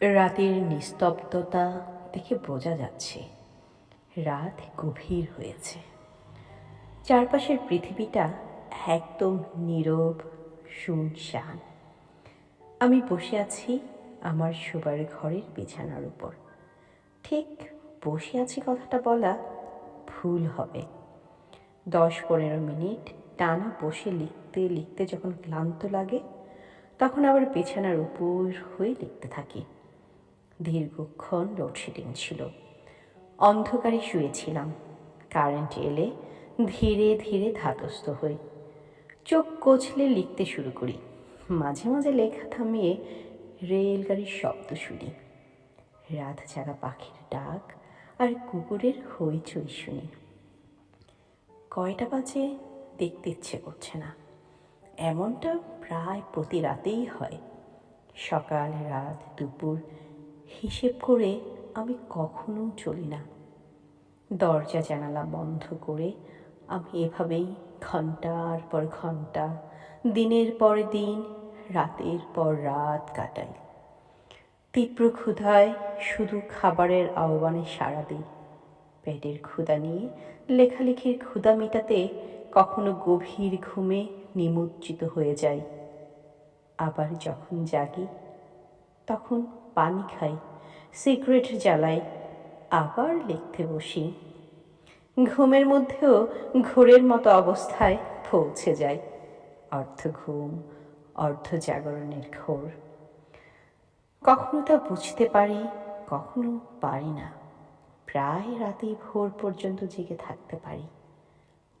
রাতের নিস্তব্ধতা দেখে বোঝা যাচ্ছে রাত গভীর হয়েছে। চারপাশের পৃথিবীটা একদম নীরব, শুনশান। আমি বসে আছি আমার শোবার ঘরের বিছানার উপর। ঠিক বসে আছি কথাটা বলা ভুল হবে। দশ পনেরো মিনিট টানা বসে লিখতে লিখতে যখন ক্লান্ত লাগে, তখন আবার বিছানার উপর হয়ে লিখতে থাকি। দীর্ঘক্ষণ লোডশেডিং ছিল। অন্ধকারে শুয়েছিলাম। কারেন্ট এলে ধীরে ধীরে ধাতস্থ হই। চোখ কচলে লিখতে শুরু করি। মাঝে মাঝে লেখা থামিয়ে রেলগাড়ির শব্দ শুনি। রাত জাগা পাখির ডাক আর কুকুরের হইচই শুনি। কয়টা বাজে দেখতে ইচ্ছে করছে না। এমনটা প্রায় প্রতি রাতেই হয়। সকাল, রাত, দুপুর হিসেব করে আমি কখনো চলি না। দরজা জানালা বন্ধ করে আমি এভাবেই ঘণ্টার পর ঘণ্টা দিনের পর দিন, রাতের পর রাত কাটাই। তীব্র ক্ষুধায় শুধু খাবারের আহ্বানে সাড়া দিই। পেটের ক্ষুধা নিয়ে লেখালেখির ক্ষুধা মেটাতে কখনো গভীর ঘুমে নিমজ্জিত হয়ে যাই। আবার যখন জাগি তখন পানি খাই, সিগারেট জ্বালাই, আবার লিখতে বসি। ঘুমের মধ্যেও ঘোরের মতো অবস্থায় পৌঁছে যায় অর্ধ ঘুম, অর্ধ জাগরণের ঘোর। কখনো তা বুঝতে পারি, কখনো পারি না। প্রায় রাতেই ভোর পর্যন্ত জেগে থাকতে পারি।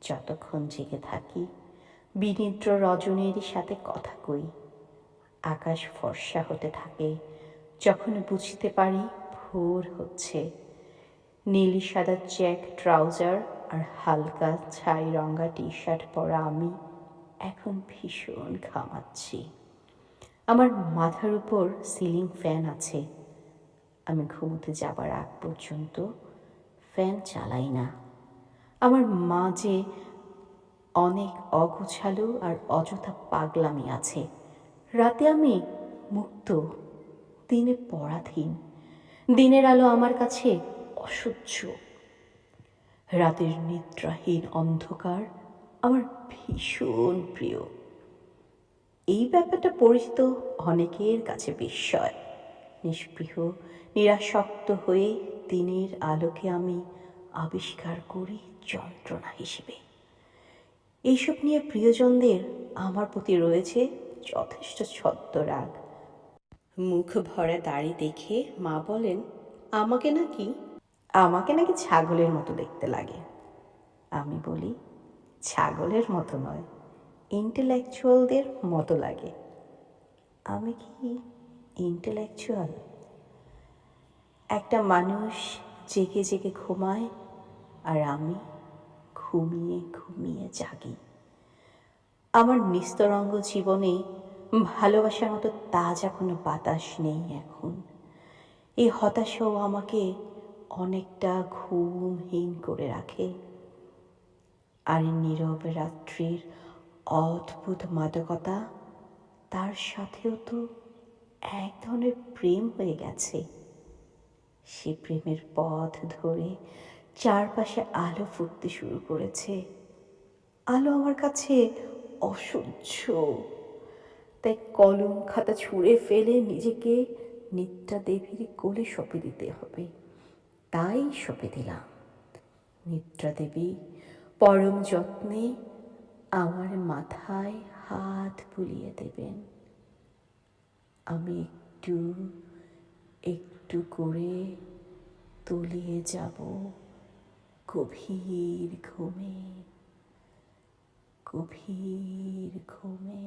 যতক্ষণ জেগে থাকি বিনিদ্র রজনীর সাথে কথা কই। আকাশ ফর্সা হতে থাকে। যখন বুঝতে পারি, ভোর হচ্ছে। নীল সাদা চেক ট্রাউজার আর হালকা ছাই রঙা টি শার্ট পরা আমি এখন ভীষণ ঘামাচ্ছি। আমার মাথার উপর সিলিং ফ্যান আছে। আমি ঘুমোতে যাবার আগ পর্যন্ত ফ্যান চালাই না। আমার মা যে অনেক অগোছালো আর অযথা পাগলামি আছে। রাতে আমি মুক্ত, দিনে পরাধীন, দিনের আলো আমার কাছে অসহ্য। রাতের নিদ্রাহীন অন্ধকার আমার ভীষণ প্রিয়। এই ব্যাপারটা পরিচিত অনেকের কাছে বিস্ময় নিষ্পৃহ, নিরাসক্ত হয়ে দিনের আলোকে আমি আবিষ্কার করি যন্ত্রণা হিসেবে। এইসব নিয়ে প্রিয়জনদের আমার প্রতি রয়েছে যথেষ্ট ছদ্মরাগ। মুখ ভরা দাড়ি দেখে মা বলেন, আমাকে নাকি? আমাকে নাকি ছাগলের মতো দেখতে লাগে। আমি বলি, ছাগলের মতো নয় ইন্টেলেকচুয়ালদের মতো লাগে। আমি কি ইন্টেলেকচুয়াল একটা মানুষ জেগে জেগে ঘুমায় আর আমি ঘুমিয়ে ঘুমিয়ে জাগি। আমার নিস্তরঙ্গ জীবনে ভালোবাসার মতো তাজা কোনো বাতাস নেই এখন। এই হতাশাও আমাকে অনেকটা ঘুমহীন করে রাখে। আর নীরব রাত্রির অদ্ভুত মাদকতা তার সাথেও তো এক ধরনের প্রেম হয়ে গেছে। সে প্রেমের পথ ধরে চারপাশে আলো ফুটতে শুরু করেছে। আলো আমার কাছে অসহ্য। তাই কলম খাতা ছুঁড়ে ফেলে নিজেকে নিত্যা দেবীর কোলে সঁপে দিতে হবে। তাই সঁপে দিলাম। নিদ্রা দেবী, পরম যত্নে আমার মাথায় হাত বুলিয়ে দেবেন। আমি একটু একটু করে তলিয়ে যাব গভীর ঘুমে। গভীর ঘুমে।